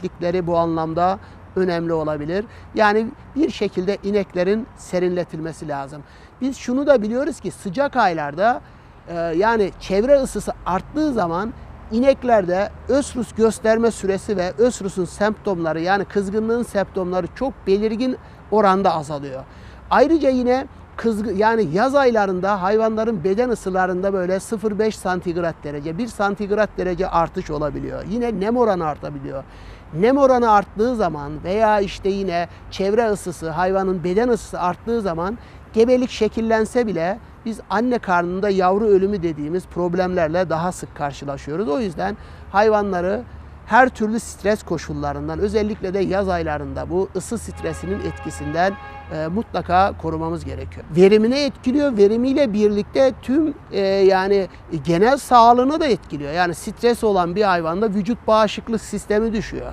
değişiklikleri bu anlamda önemli olabilir. Yani bir şekilde ineklerin serinletilmesi lazım. Biz şunu da biliyoruz ki sıcak aylarda e, yani çevre ısısı arttığı zaman ineklerde ösrus gösterme süresi ve ösrusun semptomları yani kızgınlığın semptomları çok belirgin oranda azalıyor. Ayrıca yine kızgın yani yaz aylarında hayvanların beden ısılarında böyle 0,5 santigrat derece 1 santigrat derece artış olabiliyor. Yine nem oranı artabiliyor. Nem oranı arttığı zaman veya işte yine çevre ısısı hayvanın beden ısısı arttığı zaman gebelik şekillense bile biz anne karnında yavru ölümü dediğimiz problemlerle daha sık karşılaşıyoruz. O yüzden hayvanları her türlü stres koşullarından özellikle de yaz aylarında bu ısı stresinin etkisinden e, mutlaka korumamız gerekiyor. Verimini etkiliyor. Verimiyle birlikte tüm e, yani genel sağlığını da etkiliyor. Yani stres olan bir hayvanda vücut bağışıklık sistemi düşüyor.